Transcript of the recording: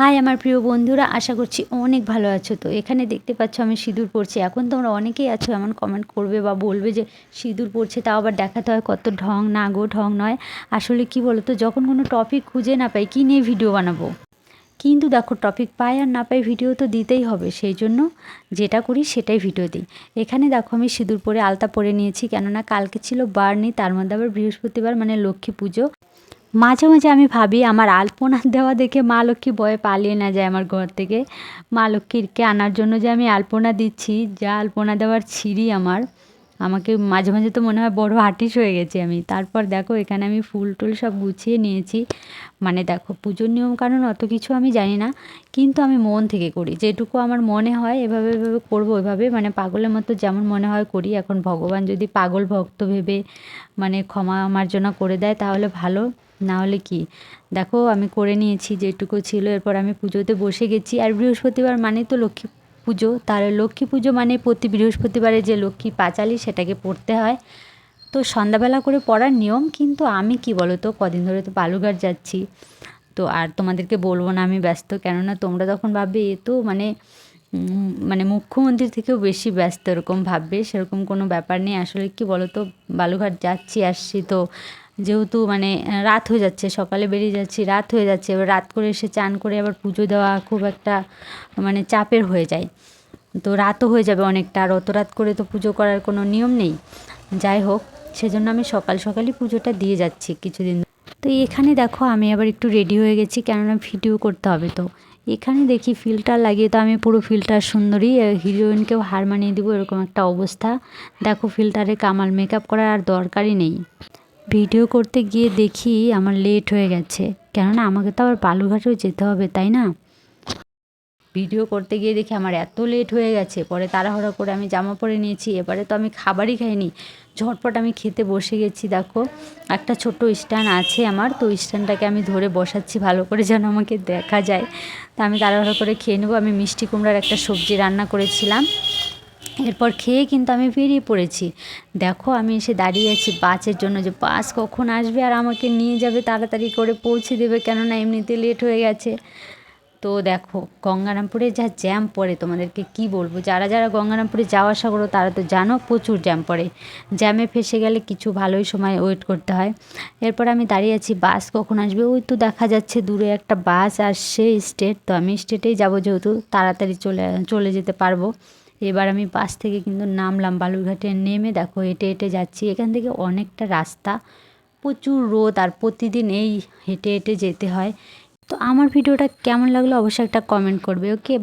High আমার প্রিয় বন্ধুরা, আশা করছি অনেক ভালো আছো। তো এখানে দেখতে পাচ্ছ আমি সিঁদুর পরছি। এখন তোমরা অনেকেই আছো এমন কমেন্ট করবে বা বলবে যে সিঁদুর পরছে, তাও আবার দেখাতে হয় কত ঢং। না গো, ঢং নয়। আসলে কি বলো তো যখন কোনো টপিক খুঁজে না পাই, কী নিয়ে ভিডিও বানাবো? কিন্তু দেখো টপিক পাই আর না পাই ভিডিও তো দিতেই হবে। সেই জন্য যেটা করি সেটাই ভিডিও দিই। এখানে দেখো আমি সিঁদুর পরে আলতা পরে নিয়েছি, কেননা কালকে ছিল বারনি, তার মধ্যে আবার বৃহস্পতিবার মানে লক্ষ্মী পুজো। মাঝে মাঝে আমি ভাবি, আমার আলপনা দেওয়া দেখে মা লক্ষ্মী বয়ে পালিয়ে না যায় আমার ঘর থেকে। মা লক্ষ্মীরকে আনার জন্য যে আমি আলপনা দিচ্ছি, যা আলপনা দেওয়ার ছিঁড়ি আমার। আমাকে মাঝে মাঝে তো মনে হয় বড় আর্টিস্ট হয়ে গেছি আমি। তারপর দেখো, এখানে আমি ফুল টুল সব গুছিয়ে নিয়েছি। মানে দেখো, পুজোর নিয়ম কানুন অত কিছু আমি জানি না, কিন্তু আমি মন থেকে করি। যেটুকু আমার মনে হয়, এভাবে এভাবে করব এভাবে মানে পাগলের মতো যেমন মনে হয় করি, এখন ভগবান যদি পাগল ভক্ত ভেবে মানে ক্ষমা মার্জনা করে দেয়, তাহলে ভালো। না হলে কি? দেখো, আমি করে নিয়েছি যেটুকু ছিল, এরপর আমি পুজোতে বসে গেছি। আর বৃহস্পতিবার মানে তো লক্ষ্মী পুজো তাহলে লক্ষ্মী পুজো মানে প্রতি বৃহস্পতিবারে যে লক্ষ্মী পাঁচালি সেটাকে পড়তে হয়। তো সন্ধ্যাবেলা করে পড়ার নিয়ম কিন্তু আমি কি বলো তো কদিন ধরে তো বালুঘাট যাচ্ছি। তো আর তোমাদেরকে বলব না আমি ব্যস্ত, কেননা তোমরা তখন ভাববে এ তো মানে মানে মুখ্যমন্ত্রী থেকেও বেশি ব্যস্ত, এরকম ভাববে, সেরকম কোনো ব্যাপার নেই। আসলে কি বলো তো বালুঘাট যাচ্ছি, আসছি তো যেহেতু মানে রাত হয়ে যাচ্ছে, সকালে বেরিয়ে যাচ্ছি, রাত হয়ে যাচ্ছে, এবার রাত করে এসে চান করে আবার পুজো দেওয়া খুব একটা মানে চাপের হয়ে যায়। তো রাতও হয়ে যাবে অনেকটা, আর অত রাত করে তো পুজো করার কোনো নিয়ম নেই। যাই হোক, সেজন্য আমি সকাল সকালই পুজোটা দিয়ে যাচ্ছি কিছুদিন। তো এখানে দেখো, আমি আবার একটু রেডি হয়ে গেছি, কেননা ভিডিও করতে হবে তো। এখানে দেখি ফিল্টার লাগিয়ে তো আমি পুরো ফিল্টার সুন্দরী হিরোইনকেও হার মানিয়ে দেবো, এরকম একটা অবস্থা। দেখো ফিল্টারে কামাল মেকআপ করার আর দরকারই নেই। ভিডিও করতে গিয়ে দেখি আমার লেট হয়ে গেছে। কেননা আমাকে তো আবার বালুঘাটেও যেতে হবে, তাই না? ভিডিও করতে গিয়ে দেখি আমার এত লেট হয়ে গেছে, পরে তাড়াহুড়ো করে আমি জামা পরে নিয়েছি, এবারে তো আমি খাবারই খাইনি। ঝটপট আমি খেতে বসে গেছি, দেখো। একটা ছোট স্ট্যান্ড আছে আমার, তো স্ট্যান্ডটাকে আমি ধরে বসাচ্ছি, ভালো করে যেন আমাকে দেখা যায়। তা আমি তাড়াহুড়ো করে খেয়ে নেব। আমি মিষ্টি কুমড়ার একটা সবজি রান্না করেছিলাম। এরপর খেয়ে কিন্তু আমি বেরিয়ে পড়েছি। দেখো আমি এসে দাঁড়িয়ে আছি বাসের জন্য যে বাস কখন আসবে আর আমাকে নিয়ে যাবে তাড়াতাড়ি করে পৌঁছে দেবে কেননা এমনিতে লেট হয়ে গেছে। তো দেখো গঙ্গারামপুরে যা জ্যাম পড়ে তোমাদেরকে কি বলব? যারা যারা গঙ্গারামপুরে যাওয়া আসা করো তারা তো জানো প্রচুর জ্যাম পড়ে। জ্যামে ফেসে গেলে কিছু ভালোই সময় ওয়েট করতে হয়। এরপর আমি দাঁড়িয়ে আছি বাস কখন আসবে? ওই তো দেখা যাচ্ছে দূরে একটা বাস আসছে স্টেট তো আমি স্টেটেই যাব যেহেতু তাড়াতাড়ি চলে চলে যেতে পারব। এবার আমি বাস থেকে কিন্তু নামলাম বালুরঘাটে, নেমে দেখো হেঁটে হেঁটে যাচ্ছি। এখান থেকে অনেকটা রাস্তা, প্রচুর রোদ আর প্রতিদিন এই হেঁটে হেঁটে যেতে হয়। তো আমার ভিডিওটা কেমন লাগল অবশ্যই একটা কমেন্ট করবে ওকে